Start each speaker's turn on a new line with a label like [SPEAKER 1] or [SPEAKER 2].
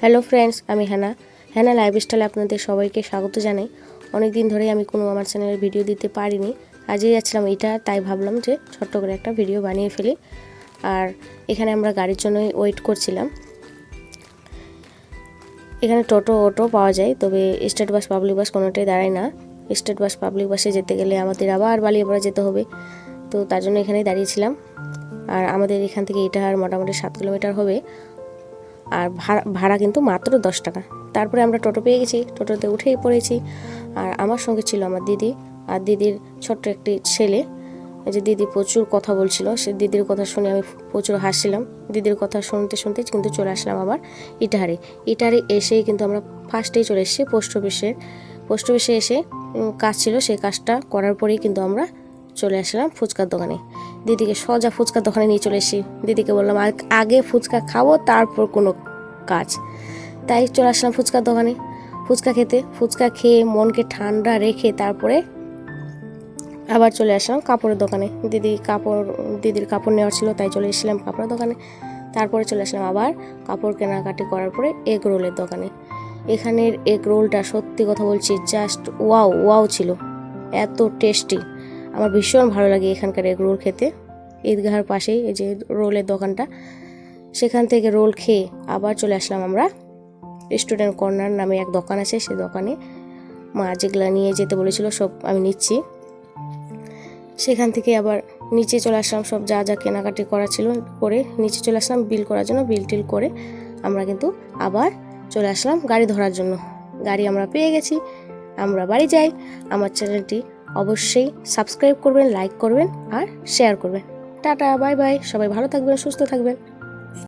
[SPEAKER 1] Hello friends আমি Hannah Hannah লাইফস্টাইলে আপনাদের সবাইকে স্বাগত জানাই। অনেক দিন ধরেই আমি কোনো আমার চ্যানেলে ভিডিও দিতে পারিনি। আজই যাচ্ছিলাম এটা, তাই ভাবলাম যে ছোট্ট করে একটা ভিডিও বানিয়ে ফেলি। আর এখানে আমরা গাড়ির জন্যই ওয়েট করছিলাম। এখানে টোটো, অটো পাওয়া যায়, তবে স্টেট বাস পাবলিক বাস কোনোটাই দাঁড়ায় না। স্টেট বাস পাবলিক বাসে যেতে গেলে আমাদের আবার বালিয়াপাড়া যেতে হবে। তো তার জন্য এখানেই দাঁড়িয়েছিলাম। আর আমাদের এখান থেকে এটা আর মোটামুটি সাত কিলোমিটার হবে। আর ভাড়া ভাড়া কিন্তু মাত্র দশ টাকা। তারপরে আমরা টোটো পেয়ে গেছি, টোটোতে উঠেই পড়েছি। আর আমার সঙ্গে ছিল আমার দিদি, আর দিদির ছোট্ট একটি ছেলে। যে দিদি প্রচুর কথা বলছিল, সে দিদির কথা শুনে আমি প্রচুর হাসছিলাম। দিদির কথা শুনতে শুনতে কিন্তু চলে আসলাম আবার ইটাহারে। ইটাহারে এসেই কিন্তু আমরা ফার্স্টেই চলে এসেছি পোস্ট অফিসের পোস্ট অফিসে এসে কাজ ছিল সেই কাজটা করার পরেই কিন্তু আমরা চলে আসলাম ফুচকার দোকানে। দিদিকে সোজা ফুচকার দোকানে নিয়ে চলে এসি দিদিকে বললাম "আগ- ফুচকা খাব, তারপর কোনো কাজ। তাই চলে আসলাম ফুচকার দোকানে। ফুচকা খেতে। ফুচকা খেয়ে মনকে ঠান্ডা রেখে তারপরে আবার চলে আসলাম কাপড়ের দোকানে। দিদি কাপড়, দিদির কাপড় নেওয়ার ছিল, তাই চলে এসেছিলাম কাপড়ের দোকানে। তারপরে চলে আসলাম আবার কাপড় কেনাকাটি করার পরে এগ রোলের দোকানে। এখানের এগ রোলটা সত্যি কথা বলছি জাস্ট ওয়াও ওয়াও ছিল। এত টেস্টি আমার ভীষণ ভালো লাগে এখানকার এগ রোল খেতে। ঈদগাহার পাশেই এই যে রোলের দোকানটা, সেখান থেকে রোল খেয়ে আবার চলে আসলাম আমরা। স্টুডেন্ট কর্নার নামে এক দোকান আছে সেই দোকানে মা যেগুলো নিয়ে যেতে বলেছিল সব আমি নিচ্ছি। সেখান থেকে আবার নিচে চলে আসলাম, সব যা যা কেনাকাটি করা ছিল করে নিচে চলে আসলাম, বিল করার জন্য বিল টিল করে আমরা কিন্তু আবার চলে আসলাম গাড়ি ধরার জন্য। গাড়ি আমরা পেয়ে গেছি, আমরা বাড়ি যাই। আমার চ্যানেলটি অবশ্যই সাবস্ক্রাইব করবেন লাইক করবেন আর শেয়ার করবেন। টাটা বাই বাই সবাই ভালো থাকবেন, সুস্থ থাকবেন।